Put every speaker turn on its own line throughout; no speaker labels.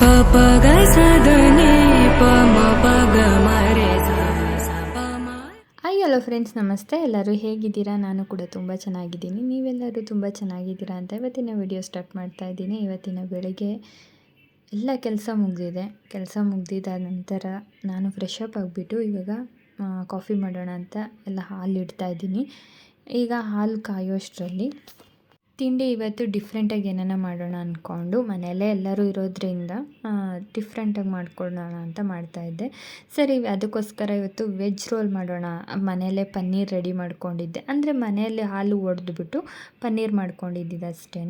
Hello friends, ನಮಸ್ತೆ. ಎಲ್ಲರೂ ಹೇಗಿದ್ದೀರಾ? ನಾನು ಕೂಡ ತುಂಬ ಚೆನ್ನಾಗಿದ್ದೀನಿ. ನೀವೆಲ್ಲರೂ ತುಂಬ ಚೆನ್ನಾಗಿದ್ದೀರಾ ಅಂತ ಇವತ್ತಿನ ವಿಡಿಯೋ ಸ್ಟಾರ್ಟ್ ಮಾಡ್ತಾ ಇದ್ದೀನಿ. ಇವತ್ತಿನ ಬೆಳಗ್ಗೆ ಎಲ್ಲ ಕೆಲಸ ಮುಗಿದಿದೆ. ಕೆಲಸ ಮುಗ್ದಿದ್ದಾದ ನಂತರ ನಾನು ಫ್ರೆಶ್ ಅಪ್ ಆಗಿಬಿಟ್ಟು ಇವಾಗ ಕಾಫಿ ಮಾಡೋಣ ಅಂತ ಎಲ್ಲ ಹಾಲು ಇಡ್ತಾ ಇದ್ದೀನಿ. ಈಗ ಹಾಲು ಕಾಯೋಷ್ಟರಲ್ಲಿ ತಿಂಡಿ ಇವತ್ತು ಡಿಫ್ರೆಂಟಾಗಿ ಏನಾನ ಮಾಡೋಣ ಅಂದ್ಕೊಂಡು ಮನೆಯಲ್ಲೇ ಎಲ್ಲರೂ ಇರೋದ್ರಿಂದ ಡಿಫ್ರೆಂಟಾಗಿ ಮಾಡ್ಕೊಳ್ಳೋಣ ಅಂತ ಮಾಡ್ತಾಯಿದ್ದೆ ಸರಿ, ಅದಕ್ಕೋಸ್ಕರ ಇವತ್ತು ವೆಜ್ ರೋಲ್ ಮಾಡೋಣ. ಮನೆಯಲ್ಲೇ ಪನ್ನೀರ್ ರೆಡಿ ಮಾಡ್ಕೊಂಡಿದ್ದೆ. ಅಂದರೆ ಮನೆಯಲ್ಲಿ ಹಾಲು ಒಡೆದ್ಬಿಟ್ಟು ಪನ್ನೀರ್ ಮಾಡ್ಕೊಂಡಿದ್ದಿದ್ದು ಅಷ್ಟೇ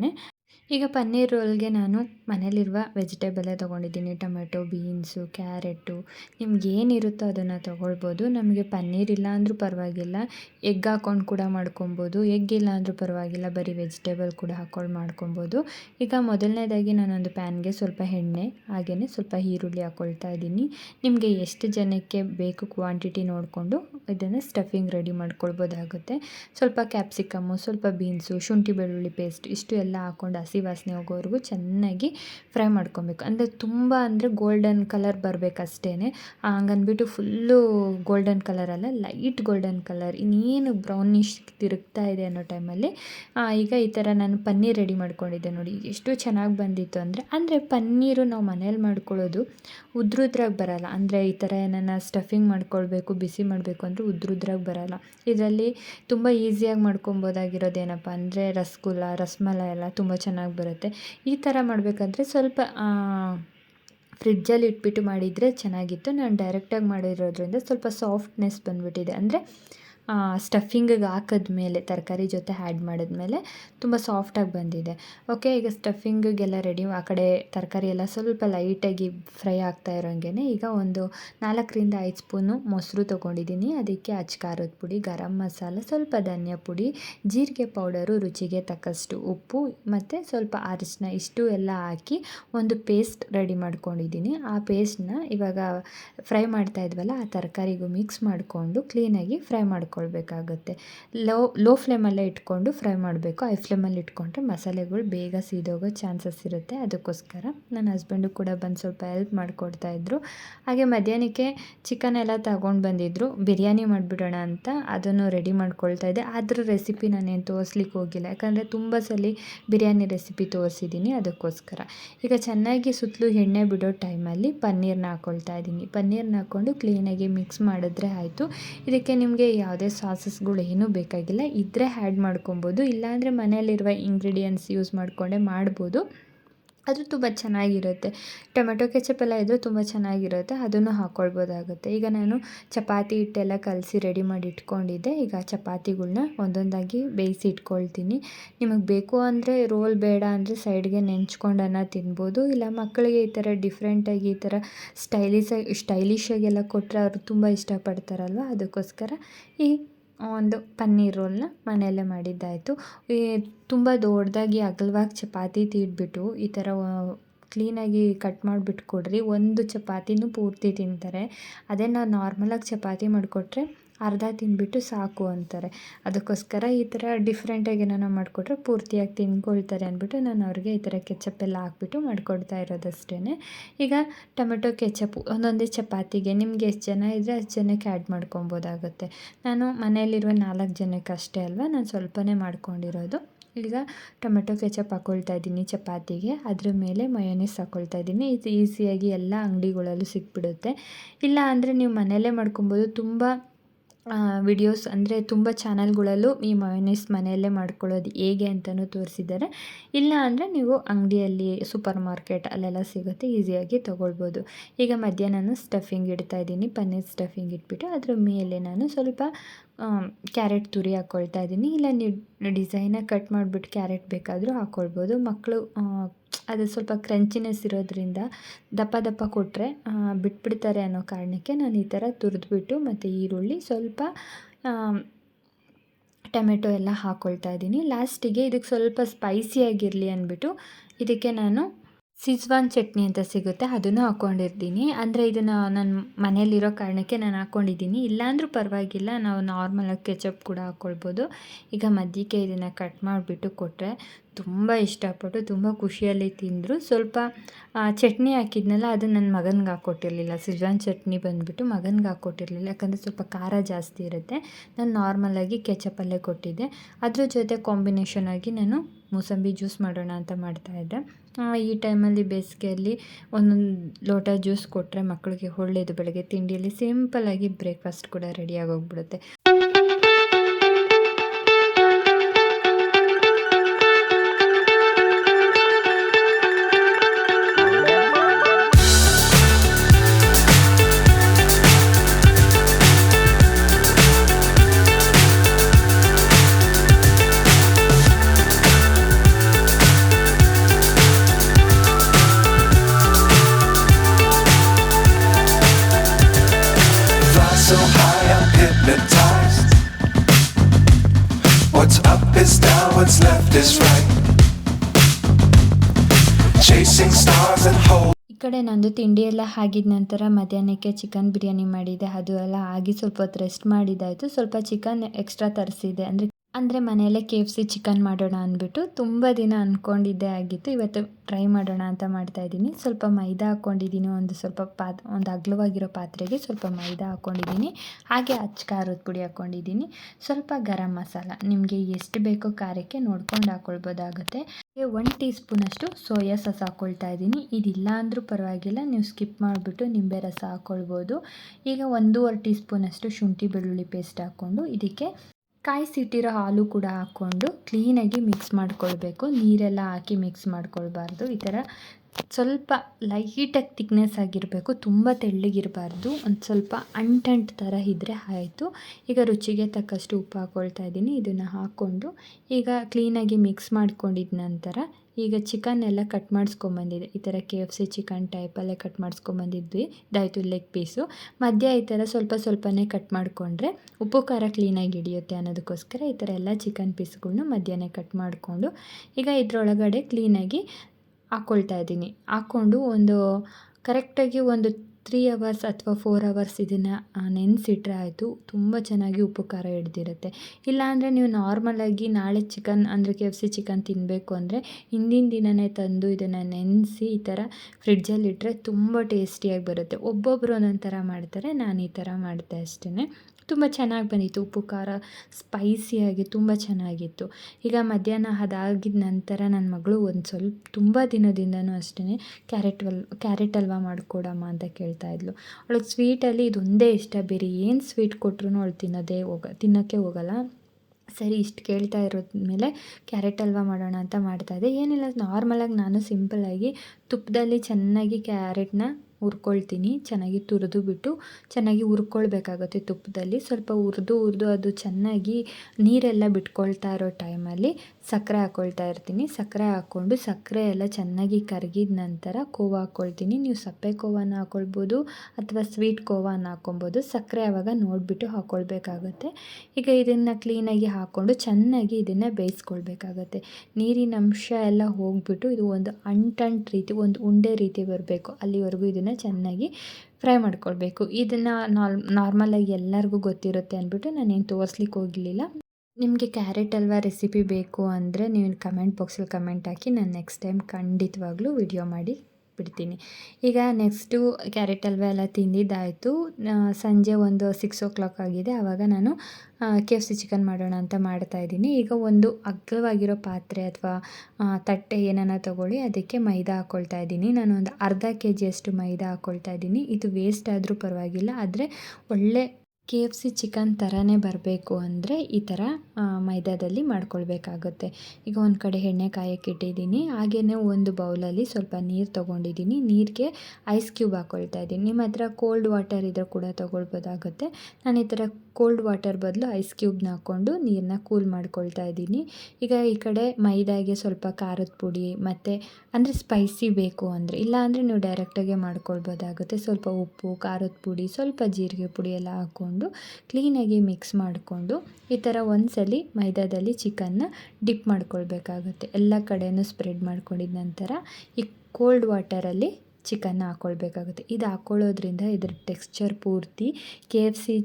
ಈಗ ಪನ್ನೀರ್ ರೋಲ್ಗೆ ನಾನು ಮನೇಲಿರುವ ವೆಜಿಟೇಬಲೇ ತೊಗೊಂಡಿದ್ದೀನಿ. Tomato, beans, carrot. ನಿಮ್ಗೆ ಏನಿರುತ್ತೋ ಅದನ್ನು ತೊಗೊಳ್ಬೋದು. ನಮಗೆ ಪನ್ನೀರ್ ಇಲ್ಲ ಅಂದರೂ ಪರವಾಗಿಲ್ಲ. ಎಗ್ ಹಾಕ್ಕೊಂಡು ಕೂಡ ಮಾಡ್ಕೊಬೋದು ಎಗ್ ಇಲ್ಲ ಅಂದರೂ ಪರವಾಗಿಲ್ಲ. ಬರೀ ವೆಜಿಟೇಬಲ್ ಕೂಡ ಹಾಕ್ಕೊಂಡು ಮಾಡ್ಕೊಬೋದು ಈಗ ಮೊದಲನೇದಾಗಿ ನಾನೊಂದು ಪ್ಯಾನ್ಗೆ ಸ್ವಲ್ಪ ಎಣ್ಣೆ ಹಾಗೆಯೇ ಸ್ವಲ್ಪ ಈರುಳ್ಳಿ ಹಾಕ್ಕೊಳ್ತಾ ಇದ್ದೀನಿ. ನಿಮಗೆ ಎಷ್ಟು ಜನಕ್ಕೆ ಬೇಕು ಕ್ವಾಂಟಿಟಿ ನೋಡಿಕೊಂಡು ಇದನ್ನು ಸ್ಟಫಿಂಗ್ ರೆಡಿ ಮಾಡ್ಕೊಳ್ಬೋದಾಗುತ್ತೆ. ಸ್ವಲ್ಪ ಕ್ಯಾಪ್ಸಿಕಮ್ಮು ಸ್ವಲ್ಪ ಬೀನ್ಸು ಶುಂಠಿ ಬೆಳ್ಳುಳ್ಳಿ ಪೇಸ್ಟ್ ಇಷ್ಟು ಎಲ್ಲ ಹಾಕ್ಕೊಂಡು ಹಸಿ ವಾಸನೆ ಹೋಗೋವರೆಗೂ ಚೆನ್ನಾಗಿ ಫ್ರೈ ಮಾಡ್ಕೊಬೇಕು. ಅಂದರೆ ತುಂಬ ಅಂದರೆ ಗೋಲ್ಡನ್ ಕಲರ್ ಬರಬೇಕಷ್ಟೇ ಹಂಗನ್ಬಿಟ್ಟು ಫುಲ್ಲು ಗೋಲ್ಡನ್ ಕಲರ್ ಅಲ್ಲ ಲೈಟ್ ಗೋಲ್ಡನ್ ಕಲರ್ ಇನ್ನೇನು ಬ್ರೌನಿಶ್ ತಿರುಗ್ತಾ ಇದೆ ಅನ್ನೋ ಟೈಮಲ್ಲಿ ಈಗ ಈ ಥರ ನಾನು ಪನ್ನೀರ್ ರೆಡಿ ಮಾಡ್ಕೊಂಡಿದ್ದೆ ನೋಡಿ. ಎಷ್ಟು ಚೆನ್ನಾಗಿ ಬಂದಿತ್ತು ಅಂದರೆ ಅಂದರೆ ಪನ್ನೀರು ನಾವು ಮನೇಲಿ ಮಾಡ್ಕೊಳ್ಳೋದು ಉದ್ರುದ್ರಾಗಿ ಬರಲ್ಲ. ಅಂದರೆ ಈ ಥರ ಏನನ್ನ ಸ್ಟಫಿಂಗ್ ಮಾಡ್ಕೊಳ್ಬೇಕು, ಬಿಸಿ ಮಾಡಬೇಕು ಅಂದರೆ ಉದ್ರುದ್ರಾಗಿ ಬರಲ್ಲ. ಇದರಲ್ಲಿ ತುಂಬ ಈಸಿಯಾಗಿ ಮಾಡ್ಕೊಬೋದಾಗಿರೋದು ಏನಪ್ಪ ಅಂದರೆ ರಸಗುಲ್ಲ, ರಸಮಲ ಎಲ್ಲ ತುಂಬ ಚೆನ್ನಾಗಿ ಬರುತ್ತೆ. ಈ ಥರ ಮಾಡಬೇಕಾದ್ರೆ ಸ್ವಲ್ಪ ಫ್ರಿಡ್ಜಲ್ಲಿ ಇಟ್ಬಿಟ್ಟು ಮಾಡಿದರೆ ಚೆನ್ನಾಗಿತ್ತು. ನಾನು ಡೈರೆಕ್ಟಾಗಿ ಮಾಡಿರೋದ್ರಿಂದ ಸ್ವಲ್ಪ ಸಾಫ್ಟ್ನೆಸ್ ಬಂದುಬಿಟ್ಟಿದೆ. ಅಂದರೆ ಸ್ಟಫಿಂಗಿಗೆ ಹಾಕಿದ್ಮೇಲೆ, ತರಕಾರಿ ಜೊತೆ ಆ್ಯಡ್ ಮಾಡಿದ್ಮೇಲೆ ತುಂಬ ಸಾಫ್ಟಾಗಿ ಬಂದಿದೆ. ಓಕೆ ಈಗ ಸ್ಟಫಿಂಗಿಗೆಲ್ಲ ರೆಡಿ ಆ ಕಡೆ ತರಕಾರಿ ಎಲ್ಲ ಸ್ವಲ್ಪ ಲೈಟಾಗಿ ಫ್ರೈ ಆಗ್ತಾ ಇರೋಂಗೆ ಈಗ ಒಂದು ನಾಲ್ಕರಿಂದ ಐದು ಸ್ಪೂನು ಮೊಸರು ತೊಗೊಂಡಿದ್ದೀನಿ ಅದಕ್ಕೆ ಅಚ್ಕಾರದ ಪುಡಿ, ಗರಂ ಮಸಾಲ, ಸ್ವಲ್ಪ ಧನಿಯಾ ಪುಡಿ, ಜೀರಿಗೆ ಪೌಡರು, ರುಚಿಗೆ ತಕ್ಕಷ್ಟು ಉಪ್ಪು ಮತ್ತು ಸ್ವಲ್ಪ ಅರಿಶಿನ ಇಷ್ಟು ಎಲ್ಲ ಹಾಕಿ ಒಂದು ಪೇಸ್ಟ್ ರೆಡಿ ಮಾಡ್ಕೊಂಡಿದ್ದೀನಿ ಆ ಪೇಸ್ಟ್ನ ಇವಾಗ ಫ್ರೈ ಮಾಡ್ತಾ ಇದ್ವಲ್ಲ, ಆ ತರಕಾರಿಗೂ ಮಿಕ್ಸ್ ಮಾಡಿಕೊಂಡು ಕ್ಲೀನಾಗಿ ಫ್ರೈ ಮಾಡ್ಕೊಂಡು ಮಾಡ್ಕೊಳ್ಬೇಕಾಗುತ್ತೆ. ಲೋ ಲೋ ಫ್ಲೇಮಲ್ಲೇ ಇಟ್ಕೊಂಡು ಫ್ರೈ ಮಾಡಬೇಕು. ಐ ಫ್ಲೇಮಲ್ಲಿ ಇಟ್ಕೊಂಡ್ರೆ ಮಸಾಲೆಗಳು ಬೇಗ ಸೀದೋಗೋ ಚಾನ್ಸಸ್ ಇರುತ್ತೆ. ಅದಕ್ಕೋಸ್ಕರ ನನ್ನ ಹಸ್ಬೆಂಡು ಕೂಡ ಬಂದು ಸ್ವಲ್ಪ ಹೆಲ್ಪ್ ಮಾಡಿಕೊಡ್ತಾಯಿದ್ರು ಹಾಗೆ ಮಧ್ಯಾಹ್ನಕ್ಕೆ ಚಿಕನ್ ಎಲ್ಲ ತಗೊಂಡು ಬಂದಿದ್ದರು ಬಿರಿಯಾನಿ ಮಾಡಿಬಿಡೋಣ ಅಂತ ಅದನ್ನು ರೆಡಿ ಮಾಡ್ಕೊಳ್ತಾ ಇದ್ದೆ. ಅದ್ರ ರೆಸಿಪಿ ನಾನೇನು ತೋರಿಸ್ಲಿಕ್ಕೆ ಹೋಗಿಲ್ಲ. ಯಾಕಂದರೆ ತುಂಬ ಸಲ ಬಿರಿಯಾನಿ ರೆಸಿಪಿ ತೋರಿಸಿದ್ದೀನಿ ಅದಕ್ಕೋಸ್ಕರ. ಈಗ ಚೆನ್ನಾಗಿ ಸುತ್ತಲೂ ಎಣ್ಣೆ ಬಿಡೋ ಟೈಮಲ್ಲಿ ಪನ್ನೀರ್ನ ಹಾಕ್ಕೊಳ್ತಾ ಇದ್ದೀನಿ. ಪನ್ನೀರ್ನ ಹಾಕ್ಕೊಂಡು ಕ್ಲೀನಾಗಿ ಮಿಕ್ಸ್ ಮಾಡಿದ್ರೆ ಆಯಿತು. ಇದಕ್ಕೆ ನಿಮಗೆ ಯಾವುದೇ ಸಾಸಸ್ಗಳು ಏನೂ ಬೇಕಾಗಿಲ್ಲ. ಇದ್ದರೆ ಆ್ಯಡ್ ಮಾಡ್ಕೊಬೋದು. ಇಲ್ಲಾಂದರೆ ಮನೆಯಲ್ಲಿರುವ ಇಂಗ್ರೀಡಿಯೆಂಟ್ಸ್ ಯೂಸ್ ಮಾಡಿಕೊಂಡೇ ಮಾಡ್ಬೋದು. ಅದು ತುಂಬ ಚೆನ್ನಾಗಿರುತ್ತೆ. ಟೊಮೆಟೊ ಕೆಚಪ್ ಎಲ್ಲ ಇದ್ದರೆ ತುಂಬ ಚೆನ್ನಾಗಿರುತ್ತೆ. ಅದನ್ನು ಹಾಕ್ಕೊಳ್ಬೋದಾಗುತ್ತೆ ಈಗ ನಾನು ಚಪಾತಿ ಹಿಟ್ಟೆಲ್ಲ ಕಲಸಿ ರೆಡಿ ಮಾಡಿ ಇಟ್ಕೊಂಡಿದ್ದೆ. ಈಗ ಚಪಾತಿಗಳ್ನ ಒಂದೊಂದಾಗಿ ಬೇಯಿಸಿ ಇಟ್ಕೊಳ್ತೀನಿ. ನಿಮಗೆ ಬೇಕು ಅಂದರೆ ರೋಲ್ ಬೇಡ ಅಂದರೆ ಸೈಡ್ಗೆ ನೆಂಚ್ಕೊಂಡನ್ನ ತಿನ್ಬೋದು. ಇಲ್ಲ ಮಕ್ಕಳಿಗೆ ಈ ಥರ ಡಿಫ್ರೆಂಟಾಗಿ ಈ ಥರ ಸ್ಟೈಲಿಶಾಗಿ ಸ್ಟೈಲಿಶಾಗೆಲ್ಲ ಕೊಟ್ಟರೆ ಅವರು ತುಂಬ ಇಷ್ಟಪಡ್ತಾರಲ್ವ? ಅದಕ್ಕೋಸ್ಕರ ಈ ಒಂದು ಪನ್ನೀರ್ ರೋಲ್ನ ಮನೆಯಲ್ಲೇ ಮಾಡಿದ್ದಾಯಿತು. ಈ ತುಂಬ ದೊಡ್ಡದಾಗಿ ಅಗಲವಾಗಿ ಚಪಾತಿ ತೀಡ್ಬಿಟ್ಟು ಈ ಥರ ಕ್ಲೀನಾಗಿ ಕಟ್ ಮಾಡಿಬಿಟ್ಟು ಕೊಡಿರಿ ಒಂದು ಚಪಾತಿನೂ ಪೂರ್ತಿ ತಿಂತಾರೆ. ಅದೇ ನಾವು ನಾರ್ಮಲಾಗಿ ಚಪಾತಿ ಮಾಡಿಕೊಟ್ರೆ ಅರ್ಧ ತಿಂದ್ಬಿಟ್ಟು ಸಾಕು ಅಂತಾರೆ. ಅದಕ್ಕೋಸ್ಕರ ಈ ಥರ ಡಿಫ್ರೆಂಟಾಗಿ ಏನಾನ ಮಾಡಿಕೊಟ್ರೆ ಪೂರ್ತಿಯಾಗಿ ತಿಂದ್ಕೊಳ್ತಾರೆ ಅಂದ್ಬಿಟ್ಟು ನಾನು ಅವ್ರಿಗೆ ಈ ಥರ ಕೆಚಪ್ ಎಲ್ಲ ಹಾಕ್ಬಿಟ್ಟು ಮಾಡಿಕೊಡ್ತಾ ಇರೋದಷ್ಟೇ ಈಗ ಟೊಮೆಟೊ ಕೆಚಪ್ ಒಂದೊಂದೇ ಚಪಾತಿಗೆ ನಿಮ್ಗೆ ಎಷ್ಟು ಜನ ಇದ್ದರೆ ಅಷ್ಟು ಜನಕ್ಕೆ ಆ್ಯಡ್ ಮಾಡ್ಕೊಬೋದಾಗುತ್ತೆ. ನಾನು ಮನೆಯಲ್ಲಿರುವ ನಾಲ್ಕು ಜನಕ್ಕೆ ಅಷ್ಟೇ ಅಲ್ವಾ, ನಾನು ಸ್ವಲ್ಪನೇ ಮಾಡ್ಕೊಂಡಿರೋದು. ಈಗ ಟೊಮೆಟೊ ಕೆಚಪ್ ಹಾಕೊಳ್ತಾ ಇದ್ದೀನಿ ಚಪಾತಿಗೆ, ಅದ್ರ ಮೇಲೆ ಮಯೋನೀಸ್ ಹಾಕೊಳ್ತಾ ಇದ್ದೀನಿ. ಇದು ಈಸಿಯಾಗಿ ಎಲ್ಲ ಅಂಗಡಿಗಳಲ್ಲೂ ಸಿಕ್ಬಿಡುತ್ತೆ. ಇಲ್ಲ ಅಂದರೆ ನೀವು ಮನೆಯಲ್ಲೇ ಮಾಡ್ಕೊಬೋದು, ತುಂಬ ವಿಡಿಯೋಸ್ ಅಂದರೆ ತುಂಬ ಚಾನಲ್ಗಳಲ್ಲೂ ಈ ಮಯೋನೀಸ್ ಮನೆಯಲ್ಲೇ ಮಾಡ್ಕೊಳ್ಳೋದು ಹೇಗೆ ಅಂತಲೂ ತೋರಿಸಿದ್ದಾರೆ. ಇಲ್ಲ ಅಂದರೆ ನೀವು ಅಂಗಡಿಯಲ್ಲಿ ಸೂಪರ್ ಮಾರ್ಕೆಟ್ ಅಲ್ಲೆಲ್ಲ ಸಿಗುತ್ತೆ ಈಸಿಯಾಗಿ ತೊಗೊಳ್ಬೋದು. ಈಗ ಮಧ್ಯಾಹ್ನ ಸ್ಟಫಿಂಗ್ ಇಡ್ತಾ ಇದ್ದೀನಿ, ಪನ್ನೀರ್ ಸ್ಟಫಿಂಗ್ ಇಟ್ಬಿಟ್ಟು ಅದ್ರ ಮೇಲೆ ನಾನು ಸ್ವಲ್ಪ ಕ್ಯಾರೆಟ್ ತುರಿ ಹಾಕ್ಕೊಳ್ತಾ ಇದ್ದೀನಿ. ಇಲ್ಲ ನೀವು ಡಿಸೈನಾಗಿ ಕಟ್ ಮಾಡಿಬಿಟ್ಟು ಕ್ಯಾರೆಟ್ ಬೇಕಾದರೂ ಹಾಕ್ಕೊಳ್ಬೋದು ಮಕ್ಕಳು ಅದು ಸ್ವಲ್ಪ ಕ್ರಂಚಿನೆಸ್ ಇರೋದ್ರಿಂದ ದಪ್ಪ ದಪ್ಪ ಕೊಟ್ಟರೆ ಬಿಟ್ಬಿಡ್ತಾರೆ ಅನ್ನೋ ಕಾರಣಕ್ಕೆ ನಾನು ಈ ಥರ ತುರಿದ್ಬಿಟ್ಟು ಮತ್ತು ಈರುಳ್ಳಿ ಸ್ವಲ್ಪ ಟೊಮೆಟೊ ಎಲ್ಲ ಹಾಕ್ಕೊಳ್ತಾ ಇದ್ದೀನಿ. ಲಾಸ್ಟಿಗೆ ಇದಕ್ಕೆ ಸ್ವಲ್ಪ ಸ್ಪೈಸಿಯಾಗಿರಲಿ ಅಂದ್ಬಿಟ್ಟು ಇದಕ್ಕೆ ನಾನು ಸಿಜ್ವಾನ್ ಚಟ್ನಿ ಅಂತ ಸಿಗುತ್ತೆ, ಅದನ್ನು ಹಾಕ್ಕೊಂಡಿರ್ತೀನಿ ಅಂದರೆ ಇದನ್ನು ನನ್ನ ಮನೇಲಿರೋ ಕಾರಣಕ್ಕೆ ನಾನು ಹಾಕ್ಕೊಂಡಿದ್ದೀನಿ ಇಲ್ಲಾಂದರೂ ಪರವಾಗಿಲ್ಲ, ನಾವು ನಾರ್ಮಲಾಗಿ ಕೆಚಪ್ ಕೂಡ ಹಾಕ್ಕೊಳ್ಬೋದು ಈಗ ಮಧ್ಯಕ್ಕೆ ಇದನ್ನು ಕಟ್ ಮಾಡಿಬಿಟ್ಟು ಕೊಟ್ಟರೆ ತುಂಬ ಇಷ್ಟಪಟ್ಟು ತುಂಬ ಖುಷಿಯಲ್ಲಿ ತಿಂದರು. ಸ್ವಲ್ಪ ಚಟ್ನಿ ಹಾಕಿದ್ನಲ್ಲ, ಅದು ನನ್ನ ಮಗನಿಗೆ ಹಾಕ್ಕೊಟ್ಟಿರಲಿಲ್ಲ ಸಿಜ್ವಾನ್ ಚಟ್ನಿ ಬಂದುಬಿಟ್ಟು ಮಗನಿಗೆ ಹಾಕ್ಕೊಟ್ಟಿರಲಿಲ್ಲ ಯಾಕಂದರೆ ಸ್ವಲ್ಪ ಖಾರ ಜಾಸ್ತಿ ಇರುತ್ತೆ. ನಾನು ನಾರ್ಮಲಾಗಿ ಕೆಚಪಲ್ಲೇ ಕೊಟ್ಟಿದ್ದೆ. ಅದ್ರ ಜೊತೆ ಕಾಂಬಿನೇಷನ್ ಆಗಿ ನಾನು ಮೂಸಂಬಿ ಜ್ಯೂಸ್ ಮಾಡೋಣ ಅಂತ ಮಾಡ್ತಾಯಿದ್ದೆ ಈ ಟೈಮಲ್ಲಿ ಬೇಸಿಗೆಯಲ್ಲಿ ಒಂದೊಂದು ಲೋಟ ಜ್ಯೂಸ್ ಕೊಟ್ಟರೆ ಮಕ್ಕಳಿಗೆ ಒಳ್ಳೆಯದು ಬೆಳಗ್ಗೆ ತಿಂಡಿಯಲ್ಲಿ ಸಿಂಪಲ್ಲಾಗಿ ಬ್ರೇಕ್ಫಾಸ್ಟ್ ಕೂಡ ರೆಡಿಯಾಗಿ ಹೋಗ್ಬಿಡುತ್ತೆ ಈ ಕಡೆ ನಂದು ತಿಂಡಿ ಎಲ್ಲ ಆಗಿದ ನಂತರ ಮಧ್ಯಾಹ್ನಕ್ಕೆ ಚಿಕನ್ ಬಿರಿಯಾನಿ ಮಾಡಿದೆ. ಅದು ಎಲ್ಲ ಆಗಿ ಸ್ವಲ್ಪ ಹೊತ್ತು ರೆಸ್ಟ್ ಮಾಡಿದ್ದಾಯಿತು ಸ್ವಲ್ಪ ಚಿಕನ್ ಎಕ್ಸ್ಟ್ರಾ ತರಿಸಿದೆ. ಅಂದರೆ ಅಂದರೆ ಮನೆಯಲ್ಲೇ ಕೆ ಎಫ್ ಸಿ ಚಿಕನ್ ಮಾಡೋಣ ಅಂದ್ಬಿಟ್ಟು ತುಂಬ ದಿನ ಅಂದ್ಕೊಂಡಿದ್ದೇ ಆಗಿತ್ತು. ಇವತ್ತು ಟ್ರೈ ಮಾಡೋಣ ಅಂತ ಮಾಡ್ತಾ ಇದ್ದೀನಿ. ಸ್ವಲ್ಪ ಮೈದಾ ಹಾಕ್ಕೊಂಡಿದ್ದೀನಿ ಒಂದು ಸ್ವಲ್ಪ ಪಾತ್, ಒಂದು ಅಗಲವಾಗಿರೋ ಪಾತ್ರೆಗೆ ಸ್ವಲ್ಪ ಮೈದಾ ಹಾಕ್ಕೊಂಡಿದ್ದೀನಿ ಹಾಗೆ ಅಚ್ಚ ಖಾರದ ಪುಡಿ ಹಾಕ್ಕೊಂಡಿದ್ದೀನಿ ಸ್ವಲ್ಪ ಗರಂ ಮಸಾಲ. ನಿಮಗೆ ಎಷ್ಟು ಬೇಕೋ ಖಾರಕ್ಕೆ ನೋಡ್ಕೊಂಡು ಹಾಕ್ಕೊಳ್ಬೋದಾಗುತ್ತೆ ಒನ್ ಟೀ ಸ್ಪೂನಷ್ಟು ಸೋಯಾ ಸಾಸ್ ಹಾಕ್ಕೊಳ್ತಾ ಇದ್ದೀನಿ. ಇದಿಲ್ಲ ಅಂದರೂ ಪರವಾಗಿಲ್ಲ, ನೀವು ಸ್ಕಿಪ್ ಮಾಡಿಬಿಟ್ಟು ನಿಂಬೆ ರಸ ಹಾಕ್ಕೊಳ್ಬೋದು ಈಗ ಒಂದೂವರೆ ಟೀ ಸ್ಪೂನಷ್ಟು ಶುಂಠಿ ಬೆಳ್ಳುಳ್ಳಿ ಪೇಸ್ಟ್ ಹಾಕ್ಕೊಂಡು ಇದಕ್ಕೆ ಕಾಯಿಸಿಟ್ಟಿರೋ ಹಾಲು ಕೂಡ ಹಾಕ್ಕೊಂಡು ಕ್ಲೀನಾಗಿ ಮಿಕ್ಸ್ ಮಾಡ್ಕೊಳ್ಬೇಕು. ನೀರೆಲ್ಲ ಹಾಕಿ ಮಿಕ್ಸ್ ಮಾಡ್ಕೊಳ್ಬಾರ್ದು. ಈ ಥರ ಸ್ವಲ್ಪ ಲೈಟಾಗಿ ತಿಕ್ನೆಸ್ ಆಗಿರಬೇಕು, ತುಂಬ ತೆಳ್ಳಗಿರಬಾರ್ದು, ಒಂದು ಸ್ವಲ್ಪ ಅಂಟಂಟ್ ಥರ ಇದ್ದರೆ ಆಯಿತು. ಈಗ ರುಚಿಗೆ ತಕ್ಕಷ್ಟು ಉಪ್ಪು ಹಾಕ್ಕೊಳ್ತಾ ಇದ್ದೀನಿ, ಇದನ್ನು ಹಾಕ್ಕೊಂಡು ಈಗ ಕ್ಲೀನಾಗಿ ಮಿಕ್ಸ್ ಮಾಡ್ಕೊಂಡಿದ್ದ ನಂತರ ಈಗ ಚಿಕನ್ ಎಲ್ಲ ಕಟ್ ಮಾಡಿಸ್ಕೊಂಬಂದಿದೆ. ಈ ಥರ ಕೆ ಎಫ್ ಸಿ ಚಿಕನ್ ಟೈಪಲ್ಲೇ ಕಟ್ ಮಾಡಿಸ್ಕೊಂಬಂದಿದ್ವಿ, ಇದಾಯಿತು ಲೆಗ್ ಪೀಸು ಮಧ್ಯ ಈ ಥರ ಸ್ವಲ್ಪ ಸ್ವಲ್ಪನೇ ಕಟ್ ಮಾಡಿಕೊಂಡ್ರೆ ಉಪ್ಪು ಖಾರ ಕ್ಲೀನಾಗಿ ಹಿಡಿಯುತ್ತೆ ಅನ್ನೋದಕ್ಕೋಸ್ಕರ ಈ ಥರ ಎಲ್ಲ ಚಿಕನ್ ಪೀಸ್ಗಳನ್ನೂ ಮಧ್ಯಾಹ್ನ ಕಟ್ ಮಾಡಿಕೊಂಡು ಈಗ ಇದರೊಳಗಡೆ ಕ್ಲೀನಾಗಿ ಹಾಕ್ಕೊಳ್ತಾ ಇದ್ದೀನಿ. ಹಾಕ್ಕೊಂಡು ಒಂದು ಕರೆಕ್ಟಾಗಿ ಒಂದು ತ್ರೀ ಅವರ್ಸ್ ಅಥವಾ ಫೋರ್ ಅವರ್ಸ್ ಇದನ್ನು ನೆನೆಸಿಟ್ರೆ ಆಯಿತು. ತುಂಬ ಚೆನ್ನಾಗಿ ಉಪ್ಪು ಖಾರ ಹಿಡ್ದಿರುತ್ತೆ. ಇಲ್ಲಾಂದರೆ ನೀವು ನಾರ್ಮಲಾಗಿ ನಾಳೆ ಚಿಕನ್ ಅಂದರೆ ಕೆ ಎಫ್ ಸಿ ಚಿಕನ್ ತಿನ್ನಬೇಕು ಅಂದರೆ ಹಿಂದಿನ ದಿನವೇ ತಂದು ಇದನ್ನು ನೆನೆಸಿ ಈ ಥರ ಫ್ರಿಡ್ಜಲ್ಲಿಟ್ಟರೆ ತುಂಬ ಟೇಸ್ಟಿಯಾಗಿ ಬರುತ್ತೆ. ಒಬ್ಬೊಬ್ಬರು ಒಂದೊಂದು ಥರ ಮಾಡ್ತಾರೆ, ನಾನು ಈ ಥರ ಮಾಡಿದೆ ಅಷ್ಟೇ ತುಂಬ ಚೆನ್ನಾಗಿ ಬಂದಿತ್ತು. ಉಪ್ಪು, ಖಾರ ಸ್ಪೈಸಿಯಾಗಿ ತುಂಬ ಚೆನ್ನಾಗಿತ್ತು. ಈಗ ಮಧ್ಯಾಹ್ನ ಅದಾಗಿದ ನಂತರ ನನ್ನ ಮಗಳು ಒಂದು ಸ್ವಲ್ಪ, ತುಂಬ ದಿನದಿಂದನೂ ಅಷ್ಟೇ ಕ್ಯಾರೆಟ್ ವಲ್, ಕ್ಯಾರೆಟ್ ಹಲ್ವ ಮಾಡಿಕೊಡಮ್ಮ ಅಂತ ಕೇಳ್ತಾ ಇದ್ಲು. ಅವಳಿಗೆ ಸ್ವೀಟಲ್ಲಿ ಇದೊಂದೇ ಇಷ್ಟ. ಬೇರೆ ಏನು ಸ್ವೀಟ್ ಕೊಟ್ರೂ ಅವಳು ತಿನ್ನೋದೇ ಹೋಗ, ತಿನ್ನೋಕ್ಕೆ ಹೋಗಲ್ಲ. ಸರಿ, ಇಷ್ಟು ಕೇಳ್ತಾ ಇರೋದ ಮೇಲೆ ಕ್ಯಾರೆಟ್ ಹಲ್ವ ಮಾಡೋಣ ಅಂತ ಮಾಡ್ತಾಯಿದ್ದೆ ಏನಿಲ್ಲ ನಾರ್ಮಲಾಗಿ ನಾನು ಸಿಂಪಲ್ಲಾಗಿ ತುಪ್ಪದಲ್ಲಿ ಚೆನ್ನಾಗಿ ಕ್ಯಾರೆಟ್ನ ಹುರ್ಕೊಳ್ತೀನಿ. ಚೆನ್ನಾಗಿ ತುರಿದು ಬಿಟ್ಟು ಚೆನ್ನಾಗಿ ಹುರ್ಕೊಳ್ಬೇಕಾಗುತ್ತೆ ತುಪ್ಪದಲ್ಲಿ. ಸ್ವಲ್ಪ ಹುರಿದು ಹುರಿದು ಅದು ಚೆನ್ನಾಗಿ ನೀರೆಲ್ಲ ಬಿಟ್ಕೊಳ್ತಾ ಇರೋ ಟೈಮಲ್ಲಿ ಸಕ್ಕರೆ ಹಾಕ್ಕೊಳ್ತಾ ಇರ್ತೀನಿ. ಸಕ್ಕರೆ ಹಾಕ್ಕೊಂಡು ಸಕ್ಕರೆ ಎಲ್ಲ ಚೆನ್ನಾಗಿ ಕರಗಿದ ನಂತರ ಕೋವಾ ಹಾಕ್ಕೊಳ್ತೀನಿ ನೀವು ಸಪ್ಪೆ ಕೋವಾನ ಹಾಕ್ಕೊಳ್ಬೋದು ಅಥವಾ ಸ್ವೀಟ್ ಕೋವಾನ ಹಾಕ್ಕೊಬೋದು ಸಕ್ಕರೆ ಆವಾಗ ನೋಡಿಬಿಟ್ಟು ಹಾಕ್ಕೊಳ್ಬೇಕಾಗತ್ತೆ ಈಗ ಇದನ್ನು ಕ್ಲೀನಾಗಿ ಹಾಕ್ಕೊಂಡು ಚೆನ್ನಾಗಿ ಇದನ್ನು ಬೇಯಿಸ್ಕೊಳ್ಬೇಕಾಗತ್ತೆ. ನೀರಿನ ಅಂಶ ಎಲ್ಲ ಹೋಗಿಬಿಟ್ಟು ಇದು ಒಂದು ಅಂಟಂಟ್ ರೀತಿ, ಒಂದು ಉಂಡೆ ರೀತಿ ಬರಬೇಕು. ಅಲ್ಲಿವರೆಗೂ ಇದನ್ನು ಚೆನ್ನಾಗಿ ಫ್ರೈ ಮಾಡ್ಕೊಳ್ಬೇಕು. ಇದನ್ನು ನಾರ್ಮಲಾಗಿ ಎಲ್ಲರಿಗೂ ಗೊತ್ತಿರುತ್ತೆ ಅಂದ್ಬಿಟ್ಟು ನಾನೇನು ತೋರಿಸ್ಲಿಕ್ಕೆ ಹೋಗಲಿಲ್ಲ ನಿಮಗೆ ಕ್ಯಾರೆಟ್ ಹಲ್ವ ರೆಸಿಪಿ ಬೇಕು ಅಂದರೆ ನೀವು ಕಮೆಂಟ್ ಬಾಕ್ಸಲ್ಲಿ ಕಮೆಂಟ್ ಹಾಕಿ ನಾನು ನೆಕ್ಸ್ಟ್ ಟೈಮ್ ಖಂಡಿತವಾಗ್ಲೂ ವಿಡಿಯೋ ಮಾಡಿ ಬಿಡ್ತೀನಿ. ಈಗ ನೆಕ್ಸ್ಟು ಕ್ಯಾರೆಟ್ ಹಲ್ವ ಎಲ್ಲ ತಿಂದಿದ್ದಾಯಿತು. ಸಂಜೆ ಒಂದು ಸಿಕ್ಸ್ ಓ ಕ್ಲಾಕ್ ಆಗಿದೆ. ಆವಾಗ ನಾನು ಕೆ ಎಫ್ ಸಿ ಚಿಕನ್ ಮಾಡೋಣ ಅಂತ ಮಾಡ್ತಾ ಇದ್ದೀನಿ. ಈಗ ಒಂದು ಅಗ್ಗವಾಗಿರೋ ಪಾತ್ರೆ ಅಥವಾ ತಟ್ಟೆ ಏನನ್ನ ತೊಗೊಳ್ಳಿ, ಅದಕ್ಕೆ ಮೈದಾ ಹಾಕ್ಕೊಳ್ತಾ ಇದ್ದೀನಿ. ನಾನು ಒಂದು ಅರ್ಧ ಕೆ ಜಿಯಷ್ಟು ಮೈದಾ ಹಾಕ್ಕೊಳ್ತಾ ಇದ್ದೀನಿ. ಇದು ವೇಸ್ಟ್ ಆದರೂ ಪರವಾಗಿಲ್ಲ, ಆದರೆ ಒಳ್ಳೆ ಕೆ ಎಫ್ ಸಿ ಚಿಕನ್ ಥರನೇ ಬರಬೇಕು ಅಂದರೆ ಈ ಥರ ಮೈದಾದಲ್ಲಿ ಮಾಡ್ಕೊಳ್ಬೇಕಾಗುತ್ತೆ. ಈಗ ಒಂದು ಕಡೆ ಎಣ್ಣೆ ಕಾಯಕ್ಕೆ ಇಟ್ಟಿದ್ದೀನಿ. ಹಾಗೆಯೇ ಒಂದು ಬೌಲಲ್ಲಿ ಸ್ವಲ್ಪ ನೀರು ತೊಗೊಂಡಿದ್ದೀನಿ. ನೀರಿಗೆ ಐಸ್ ಕ್ಯೂಬ್ ಹಾಕ್ಕೊಳ್ತಾ ಇದ್ದೀನಿ. ನಿಮ್ಮ ಹತ್ರ ಕೋಲ್ಡ್ ವಾಟರ್ ಇದ್ದರೆ ಕೂಡ ತೊಗೊಳ್ಬೋದಾಗುತ್ತೆ. ನಾನು ಈ ಥರ ಕೋಲ್ಡ್ ವಾಟರ್ ಬದಲು ಐಸ್ ಕ್ಯೂಬ್ನ ಹಾಕ್ಕೊಂಡು ನೀರನ್ನ ಕೂಲ್ ಮಾಡ್ಕೊಳ್ತಾ ಇದ್ದೀನಿ. ಈಗ ಈ ಕಡೆ ಮೈದಾಗೆ ಸ್ವಲ್ಪ ಖಾರದ ಪುಡಿ ಮತ್ತು ಅಂದರೆ ಸ್ಪೈಸಿ ಬೇಕು ಅಂದರೆ ಇಲ್ಲ ಅಂದರೆ ನೀವು ಡೈರೆಕ್ಟಾಗೆ ಮಾಡ್ಕೊಳ್ಬೋದಾಗುತ್ತೆ. ಸ್ವಲ್ಪ ಉಪ್ಪು, ಖಾರದ ಪುಡಿ, ಸ್ವಲ್ಪ ಜೀರಿಗೆ ಪುಡಿ ಎಲ್ಲ ಹಾಕ್ಕೊಂಡು ಕ್ಲೀನಾಗಿ ಮಿಕ್ಸ್ ಮಾಡಿಕೊಂಡು ಈ ಥರ ಒಂದ್ಸಲಿ ಮೈದಾದಲ್ಲಿ ಚಿಕನ್ನ ಡಿಪ್ ಮಾಡ್ಕೊಳ್ಬೇಕಾಗುತ್ತೆ. ಎಲ್ಲ ಕಡೆಯೂ ಸ್ಪ್ರೆಡ್ ಮಾಡ್ಕೊಂಡಿದ ನಂತರ ಈ ಕೋಲ್ಡ್ ವಾಟರಲ್ಲಿ ಚಿಕನ್ನ ಹಾಕ್ಕೊಳ್ಬೇಕಾಗುತ್ತೆ ಇದು ಹಾಕ್ಕೊಳ್ಳೋದ್ರಿಂದ ಇದ್ರ ಟೆಕ್ಸ್ಚರ್ ಪೂರ್ತಿ ಕೆ ಎಫ್ ಸಿ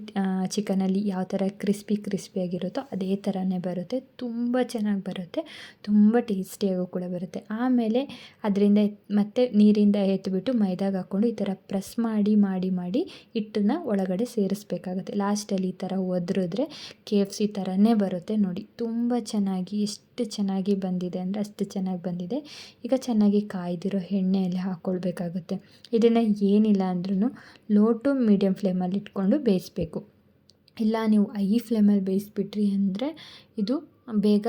ಚಿಕನಲ್ಲಿ ಯಾವ ಥರ ಕ್ರಿಸ್ಪಿ ಕ್ರಿಸ್ಪಿಯಾಗಿರುತ್ತೋ ಅದೇ ಥರನೇ ಬರುತ್ತೆ. ತುಂಬ ಚೆನ್ನಾಗಿ ಬರುತ್ತೆ. ತುಂಬ ಟೇಸ್ಟಿಯಾಗೂ ಕೂಡ ಬರುತ್ತೆ. ಆಮೇಲೆ ಅದರಿಂದ ಮತ್ತೆ ನೀರಿಂದ ಎತ್ತಿಬಿಟ್ಟು ಮೈದಾಗ ಹಾಕ್ಕೊಂಡು ಈ ಥರ ಪ್ರೆಸ್ ಮಾಡಿ ಮಾಡಿ ಮಾಡಿ ಹಿಟ್ಟನ್ನ ಒಳಗಡೆ ಸೇರಿಸ್ಬೇಕಾಗುತ್ತೆ. ಲಾಸ್ಟಲ್ಲಿ ಈ ಥರ ಒದ್ರಿದ್ರೆ ಕೆ ಎಫ್ ಸಿ ಥರನೇ ಬರುತ್ತೆ ನೋಡಿ. ತುಂಬ ಚೆನ್ನಾಗಿ ಎಷ್ಟು ಚೆನ್ನಾಗಿ ಬಂದಿದೆ ಅಂದರೆ ಅಷ್ಟು ಚೆನ್ನಾಗಿ ಬಂದಿದೆ. ಈಗ ಚೆನ್ನಾಗಿ ಕಾಯ್ದಿರೋ ಎಣ್ಣೆಯಲ್ಲಿ ಹಾಕ್ಕೊಳ್ಬೇಕಾಗುತ್ತೆ ಇದನ್ನು ಏನಿಲ್ಲ ಅಂದ್ರೂ ಲೋ ಟು ಮೀಡಿಯಮ್ ಫ್ಲೇಮಲ್ಲಿ ಇಟ್ಕೊಂಡು ಬೇಯಿಸ್ಬೇಕು. ಇಲ್ಲ ನೀವು ಐ ಫ್ಲೇಮಲ್ಲಿ ಬೇಯಿಸ್ಬಿಟ್ರಿ ಅಂದರೆ ಇದು ಬೇಗ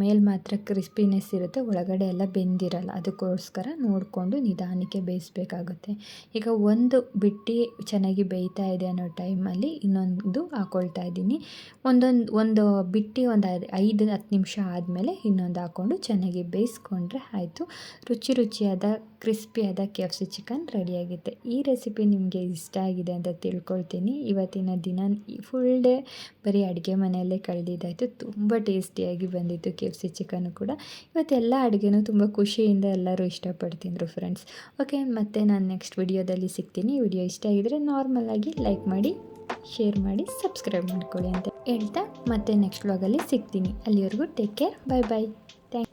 ಮೇಲೆ ಮಾತ್ರ ಕ್ರಿಸ್ಪಿನೆಸ್ ಇರುತ್ತೆ. ಒಳಗಡೆ ಎಲ್ಲ ಬೆಂದಿರಲ್ಲ. ಅದಕ್ಕೋಸ್ಕರ ನೋಡಿಕೊಂಡು ನಿಧಾನಕ್ಕೆ ಬೇಯಿಸ್ಬೇಕಾಗುತ್ತೆ. ಈಗ ಒಂದು ಬಿಟ್ಟು ಚೆನ್ನಾಗಿ ಬೇಯ್ತಾ ಇದೆ ಅನ್ನೋ ಟೈಮಲ್ಲಿ ಇನ್ನೊಂದು ಹಾಕ್ಕೊಳ್ತಾ ಇದ್ದೀನಿ. ಒಂದೊಂದು, ಒಂದು ಬಿಟ್ಟು ಒಂದು ಐದು, ಹತ್ತು ನಿಮಿಷ ಆದಮೇಲೆ ಇನ್ನೊಂದು ಹಾಕ್ಕೊಂಡು ಚೆನ್ನಾಗಿ ಬೇಯಿಸ್ಕೊಂಡ್ರೆ ಆಯಿತು. ರುಚಿ ರುಚಿಯಾದ ಕ್ರಿಸ್ಪಿಯಾದ ಕೆ ಎಫ್ ಸಿ ಚಿಕನ್ ರೆಡಿಯಾಗುತ್ತೆ. ಈ ರೆಸಿಪಿ ನಿಮಗೆ ಇಷ್ಟ ಆಗಿದೆ ಅಂತ ತಿಳ್ಕೊಳ್ತೀನಿ. ಇವತ್ತಿನ ದಿನ ಫುಲ್ ಡೇ ಬರೀ ಅಡುಗೆ ಮನೆಯಲ್ಲೇ ಕಳೆದಿದ್ದಾಯಿತು. ತುಂಬ ಟೇಸ್ಟಿಯಾಗಿ ಬಂದಿತ್ತು ಕೆ ಎಫ್ ಸಿ ಚಿಕನ್ನು ಕೂಡ ಇವತ್ತೆಲ್ಲ ಅಡುಗೆನೂ ತುಂಬ ಖುಷಿಯಿಂದ ಎಲ್ಲರೂ ಇಷ್ಟಪಡ್ತಿದ್ರು ಫ್ರೆಂಡ್ಸ್ ಓಕೆ ಮತ್ತೆ ನಾನು ನೆಕ್ಸ್ಟ್ ವಿಡಿಯೋದಲ್ಲಿ ಸಿಗ್ತೀನಿ. ವಿಡಿಯೋ ಇಷ್ಟ ಆಗಿದರೆ ನಾರ್ಮಲಾಗಿ ಲೈಕ್ ಮಾಡಿ ಶೇರ್ ಮಾಡಿ ಸಬ್ಸ್ಕ್ರೈಬ್ ಮಾಡ್ಕೊಳ್ಳಿ ಅಂತ ಹೇಳ್ತಾ ಮತ್ತೆ ನೆಕ್ಸ್ಟ್ ವ್ಲಾಗಲ್ಲಿ ಸಿಗ್ತೀನಿ. ಅಲ್ಲಿವರೆಗೂ take care bye bye thank